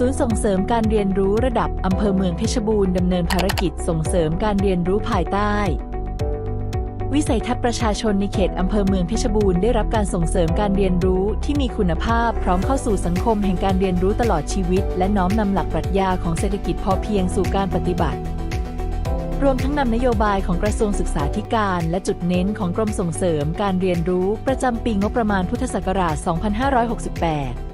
ศูนย์ส่งเสริมการเรียนรู้ระดับอำเภอเมืองเพชรบูรณ์ดำเนินภารกิจส่งเสริมการเรียนรู้ภายใต้ วิสัยทัศน์ประชาชนในเขตอำเภอเมืองเพชรบูรณ์ได้รับการส่งเสริมการเรียนรู้ที่มีคุณภาพพร้อมเข้าสู่สังคมแห่งการเรียนรู้ตลอดชีวิต และน้อมนำหลักปรัชญาของเศรษฐกิจพอเพียงสู่การปฏิบัติรวมทั้งนำนโยบายของกระทรวงศึกษาธิการและจุดเน้นของกรมส่งเสริมการเรียนรู้ประจำปีงบประมาณพุทธศักราช 2568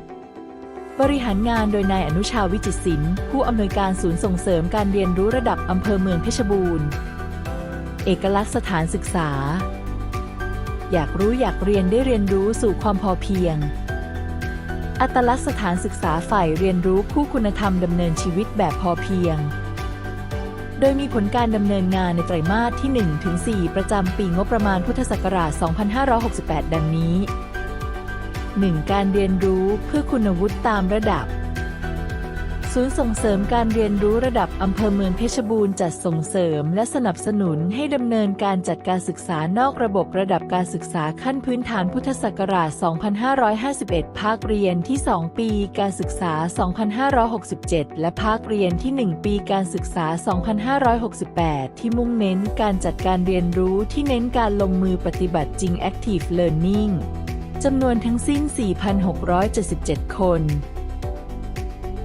บริหารงานโดยนายอนุชาวิจิตรศิลป์ผู้อำนวยการศูนย์ส่งเสริมการเรียนรู้ระดับอำเภอเมืองเพชรบูรณ์ เอกลักษณ์สถานศึกษา อยากรู้อยากเรียนได้เรียนรู้สู่ความพอเพียง อัตลักษณ์สถานศึกษาฝ่ายเรียนรู้คู่คุณธรรมดำเนินชีวิตแบบพอเพียง โดยมีผลการดำเนินงานในไตรมาสที่1ถึง4ประจำปีงบประมาณพุทธศักราช 2568 ดังนี้ 1. การเรียนรู้เพื่อคุณวุฒิตามระดับ ศูนย์ส่งเสริมการเรียนรู้ระดับอำเภอเมืองเพชรบูรณ์จัดส่งเสริมและสนับสนุนให้ดำเนินการจัดการศึกษานอกระบบระดับการศึกษาขั้นพื้นฐานพุทธศักราช 2551 ภาคเรียนที่ 2 ปีการศึกษา 2567 และภาคเรียนที่ 1 ปีการศึกษา 2568 ที่มุ่งเน้นการจัดการเรียนรู้ที่เน้นการลงมือปฏิบัติจริง Active Learning จำนวนทั้งสิ้น 4,677 คน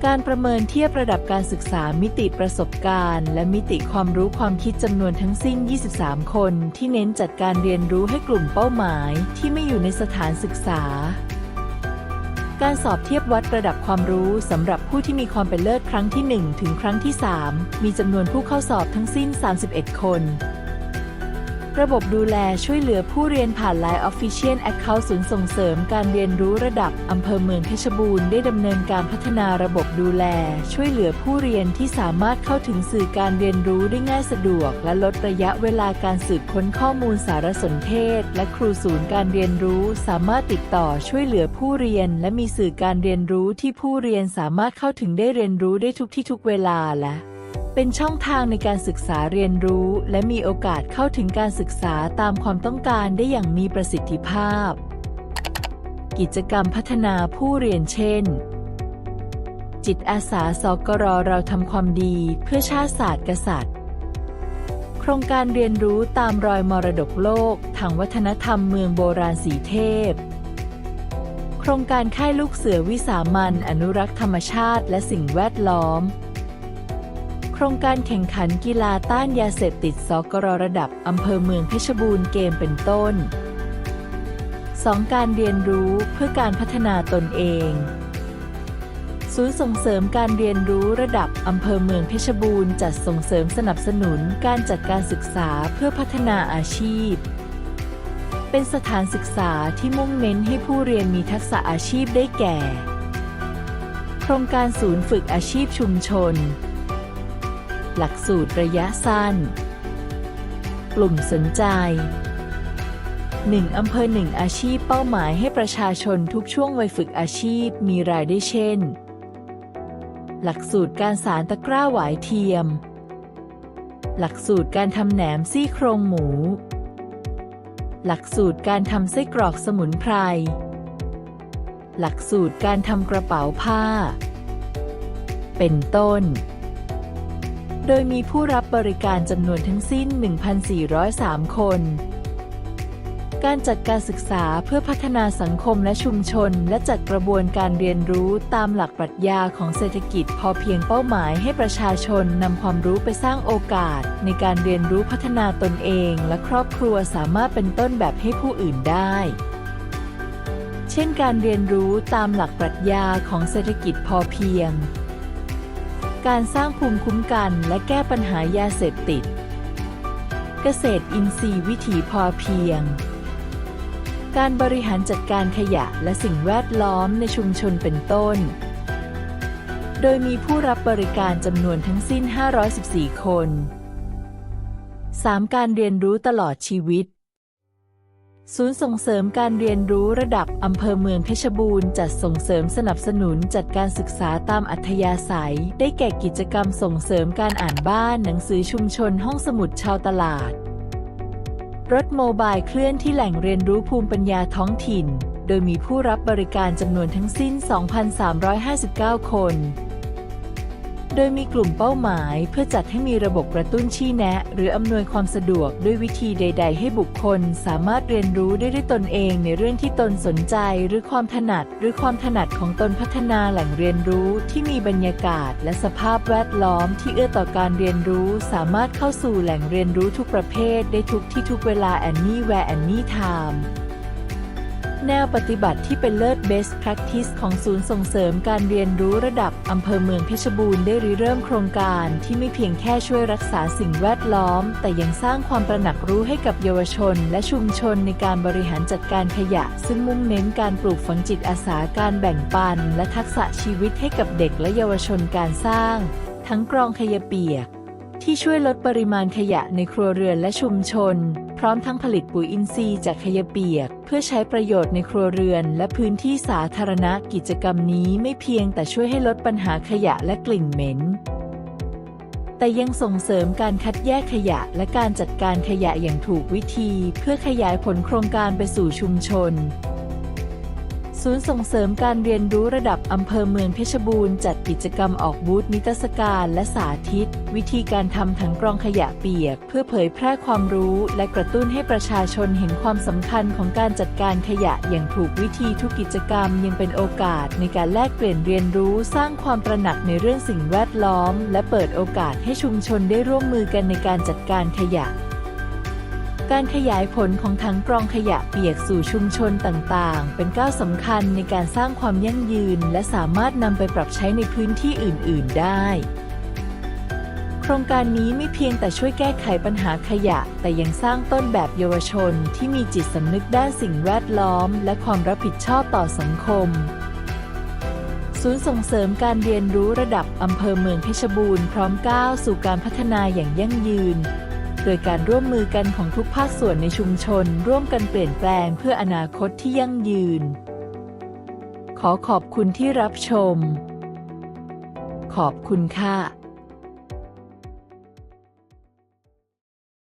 การประเมินเทียบระดับการศึกษามิติประสบการณ์ และมิติความรู้ความคิดจำนวนทั้งสิ้น 23 คน ที่เน้นจัดการเรียนรู้ให้กลุ่มเป้าหมายที่ไม่อยู่ในสถานศึกษาการสอบเทียบวัดระดับความรู้สำหรับผู้ที่มีความเป็นเลิศครั้งที่ 1 ถึงครั้งที่ 3 มีจำนวนผู้เข้าสอบทั้งสิ้น 31 คน ระบบดูแลช่วยเหลือผู้เรียนผ่าน Line Official Account ศูนย์ส่งเสริมการเรียนรู้ระดับอำเภอเมืองเพชรบูรณ์ได้ดำเนินการพัฒนาระบบดูแล ช่วยเหลือผู้เรียนที่สามารถเข้าถึงสื่อการเรียนรู้ได้ง่ายสะดวก และลดระยะเวลาการสืบค้นข้อมูลสารสนเทศ และครูศูนย์การเรียนรู้ สามารถติดต่อช่วยเหลือผู้เรียน และมีสื่อการเรียนรู้ที่ผู้เรียนสามารถเข้าถึงได้เรียนรู้ได้ทุกที่ทุกเวลาและ เป็นช่องทางในการศึกษาเรียนรู้ และมีโอกาสเข้าถึงการศึกษาตามความต้องการได้อย่างมีประสิทธิภาพ กิจกรรมพัฒนาผู้เรียนเช่น จิตอาสาสกรเราทำความดีเพื่อชาติศาสตร์กษัตริย์ โครงการเรียนรู้ตามรอยมรดกโลกทางวัฒนธรรมเมืองโบราณสีเทพ โครงการค่ายลูกเสือวิสามันอนุรักษ์ธรรมชาติและสิ่งแวดล้อม โครงการแข่งขันกีฬาต้านยาเสพติดสกรระดับอำเภอเมืองเพชรบูรณ์เกมเป็นต้น 2. การเรียนรู้เพื่อการพัฒนาตนเอง ศูนย์ส่งเสริมการเรียนรู้ระดับอำเภอเมืองเพชรบูรณ์จัดส่งเสริมสนับสนุนการจัดการศึกษาเพื่อพัฒนาอาชีพ เป็นสถานศึกษาที่มุ่งเน้นให้ผู้เรียนมีทักษะอาชีพได้แก่ โครงการศูนย์ฝึกอาชีพชุมชน หลักสูตรระยะสั้น กลุ่มสนใจ 1. อำเภอหนึ่งอาชีพเป้าหมายให้ประชาชนทุกช่วงวัยฝึกอาชีพมีรายได้เช่น หลักสูตรการสารตะกร้าหวายเทียม หลักสูตรการทำแหนมซี่โครงหมู หลักสูตรการทำไส้กรอกสมุนไพร หลักสูตรการทำกระเป๋าผ้า เป็นต้น โดยมีผู้รับบริการจำนวนทั้งสิ้น 1,403 คน การจัดการศึกษาเพื่อพัฒนาสังคมและชุมชน และจัดกระบวนการเรียนรู้ตามหลักปรัชญาของเศรษฐกิจพอเพียงเป้าหมายให้ประชาชนนำความรู้ไปสร้างโอกาส ในการเรียนรู้พัฒนาตนเอง และครอบครัวสามารถเป็นต้นแบบให้ผู้อื่นได้เช่นการเรียนรู้ตามหลักปรัชญาของเศรษฐกิจพอเพียง การสร้างภูมิคุ้มกันและแก้ปัญหายาเสพติด เกษตรอินทรีย์วิถีพอเพียง การบริหารจัดการขยะและสิ่งแวดล้อมในชุมชนเป็นต้น โดยมีผู้รับบริการจำนวนทั้งสิ้น 514 คน 3. การเรียนรู้ตลอดชีวิต ศูนย์ส่งเสริมการเรียนรู้ระดับอำเภอเมืองเพชรบูรณ์จัดส่งเสริมสนับสนุนจัดการศึกษาตามอัธยาศัย ได้แก่กิจกรรมส่งเสริมการอ่านบ้านหนังสือชุมชนห้องสมุดชาวตลาด รถโมบายเคลื่อนที่แหล่งเรียนรู้ภูมิปัญญาท้องถิ่น โดยมีผู้รับบริการจำนวนทั้งสิ้น 2,359 คน โดยมีกลุ่มเป้าหมายเพื่อจัดให้มีระบบกระตุ้นชี้แนะ หรืออำนวยความสะดวกด้วยวิธีใด ๆ ให้บุคคล สามารถเรียนรู้ได้ด้วยตนเองในเรื่องที่ตนสนใจ หรือความถนัด หรือความถนัดของตนพัฒนาแหล่งเรียนรู้ที่มีบรรยากาศ และสภาพแวดล้อมที่เอื้อต่อการเรียนรู้ สามารถเข้าสู่แหล่งเรียนรู้ทุกประเภท ได้ทุกที่ทุกเวลา anywhere anytime แนวปฏิบัติที่เป็นเลิศ best practice ของศูนย์ส่งเสริมการเรียนรู้ระดับอำเภอเมืองเพชรบูรณ์ได้ริเริ่มโครงการที่ไม่เพียงแค่ช่วยรักษาสิ่งแวดล้อม แต่ยังสร้างความตระหนักรู้ให้กับเยาวชน และชุมชนในการบริหารจัดการขยะ ซึ่งมุ่งเน้นการปลูกฝังจิตอาสาการแบ่งปัน และทักษะชีวิตให้กับเด็กและเยาวชนการสร้าง ทั้งกรองขยะเปียก ที่ช่วยลดปริมาณขยะในครัวเรือนและชุมชน พร้อมทั้งผลิตปุ๋ยอินทรีย์จากขยะเปียก เพื่อใช้ประโยชน์ในครัวเรือน และพื้นที่สาธารณะกิจกรรมนี้ไม่เพียงแต่ช่วยให้ลดปัญหาขยะและกลิ่นเหม็น แต่ยังส่งเสริมการคัดแยกขยะและการจัดการขยะอย่างถูกวิธี เพื่อขยายผลโครงการไปสู่ชุมชน ศูนย์ส่งเสริมการเรียนรู้ระดับอำเภอเมืองเพชรบูรณ์จัดกิจกรรมออกบูธนิทรรศการและสาธิต วิธีการทำถังกรองขยะเปียก เพื่อเผยแพร่ความรู้และกระตุ้นให้ประชาชนเห็นความสำคัญของการจัดการขยะอย่างถูกวิธีทุกกิจกรรมยังเป็นโอกาสในการแลกเปลี่ยนเรียนรู้สร้างความตระหนักในเรื่องสิ่งแวดล้อม และเปิดโอกาสให้ชุมชนได้ร่วมมือกันในการจัดการขยะ การขยายผลของถังกรองขยะเปียกสู่ชุมชนต่างๆ เป็นก้าวสำคัญในการสร้างความยั่งยืน และสามารถนำไปปรับใช้ในพื้นที่อื่น ๆ ได้ โครงการนี้ไม่เพียงแต่ช่วยแก้ไขปัญหาขยะ แต่ยังสร้างต้นแบบเยาวชนที่มีจิตสำนึกด้านสิ่งแวดล้อม และความรับผิดชอบต่อสังคมศูนย์ส่งเสริมการเรียนรู้ระดับอำเภอเมืองเพชรบูรณ์พร้อมก้าวสู่การพัฒนาอย่างยั่งยืน ดยการร่วมมือกันของทุกภาคส่วนในชุมชน ร่วมกันเปลี่ยนแปลงเพื่ออนาคตที่ยั่งยืน ขอขอบคุณที่รับชม ขอบคุณค่ะ